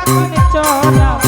এখন চলা